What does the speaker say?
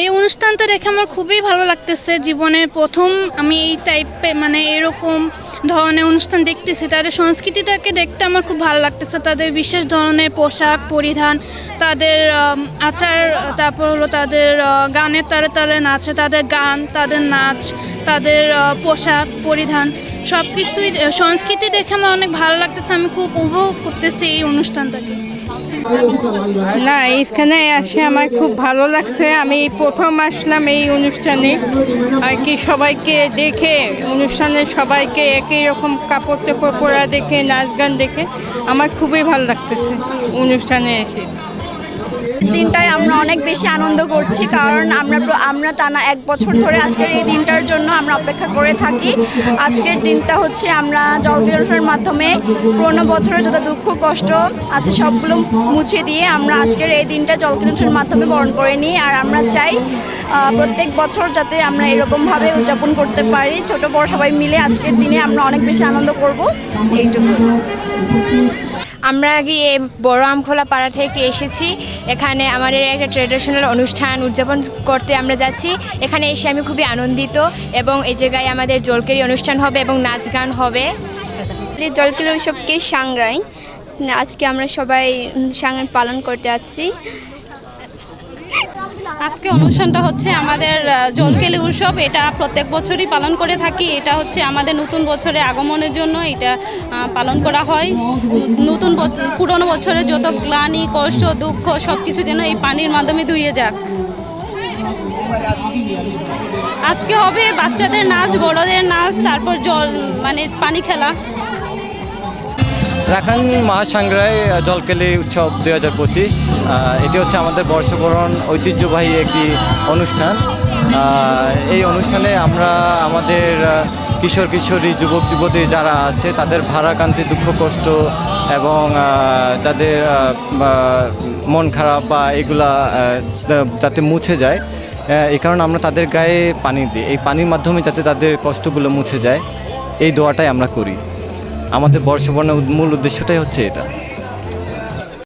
এই অনুষ্ঠানটা দেখে আমার খুবই ভালো লাগতেছে। জীবনে প্রথম আমি এই টাইপে মানে এরকম ধরনের অনুষ্ঠান দেখতেছি। তাদের সংস্কৃতিটাকে দেখতে আমার খুব ভালো লাগতেছে। তাদের বিশেষ ধরনের পোশাক পরিধান, তাদের আচার, তারপর হলো তাদের গানের তালে তালে নাচে, তাদের গান, তাদের নাচ তাদের পোশাক, পরিধান সব কিছুই সংস্কৃতি দেখে আমার অনেক ভালো লাগতেছে। আমি খুব উপভোগ করতেছি এই অনুষ্ঠানটাকে। না, এখানে আসে আমার খুব ভালো লাগছে। আমি প্রথম আসলাম এই অনুষ্ঠানে। আর কি সবাইকে দেখে, অনুষ্ঠানে সবাইকে একই রকম কাপড় চোপড় পরা দেখে নাচ গান দেখে আমার খুবই ভালো লাগতেছে অনুষ্ঠানে এসে। দিনটায় আমরা অনেক বেশি আনন্দ করছি, কারণ আমরা আমরা টানা এক বছর ধরে আজকের এই দিনটার জন্য আমরা অপেক্ষা করে থাকি। আজকের দিনটা হচ্ছে আমরা জল জলবিরনের মাধ্যমে পুরোনো বছরের যত দুঃখ, কষ্ট আছে সবগুলো মুছে দিয়ে আমরা আজকের এই দিনটা জল জলকিরণের মাধ্যমে বরণ করে নিই। আর আমরা চাই প্রত্যেক বছর যাতে আমরা এরকমভাবে উদযাপন করতে পারি। ছোট বড় সবাই মিলে আজকের দিনে আমরা অনেক বেশি আনন্দ করব। এইটুকু। আমরা গিয়ে বড় আমখোলা পাড়া থেকে এসেছি। এখানে আমাদের একটা ট্রেডিশনাল অনুষ্ঠান উদযাপন করতে আমরা যাচ্ছি। এখানে এসে আমি খুবই আনন্দিত এবং এই জায়গায় আমাদের জলকেরি অনুষ্ঠান হবে এবং নাচ গান হবে। জলকেরি উৎসবকে সাংরাই। আজকে আমরা সবাই সাংরাই পালন করতে যাচ্ছি। আজকে অনুষ্ঠানটা হচ্ছে আমাদের জলকেলি উৎসব। এটা প্রত্যেক বছরই পালন করে থাকি। এটা হচ্ছে আমাদের নতুন বছরে আগমনের জন্য এটা পালন করা হয়। নতুন পুরনো বছরে যত গ্লানি, কষ্ট, দুঃখ সব কিছু যেন এই পানির মাধ্যমে ধুয়ে যাক। আজকে হবে বাচ্চাদের নাচ, বড়দের নাচ, তারপর জল মানে পানি খেলা। রাখান মহাসাংগ্রায় জলকেলি উৎসব দুই হাজার পঁচিশ এটি হচ্ছে আমাদের বর্ষবরণ ঐতিহ্যবাহী একটি অনুষ্ঠান। এই অনুষ্ঠানে আমরা আমাদের কিশোর কিশোরী, যুবক যুবতী যারা আছে, তাদের ভারাকান্তি দুঃখ কষ্ট এবং তাদের মন খারাপ বা এগুলা যাতে মুছে যায় এই কারণে আমরা তাদের গায়ে পানি দিই। এই পানির মাধ্যমে যাতে তাদের কষ্টগুলো মুছে যায়, এই দোয়াটাই আমরা করি। আমাদের বর্ষবর্ণের মূল উদ্দেশ্যটাই হচ্ছে এটা।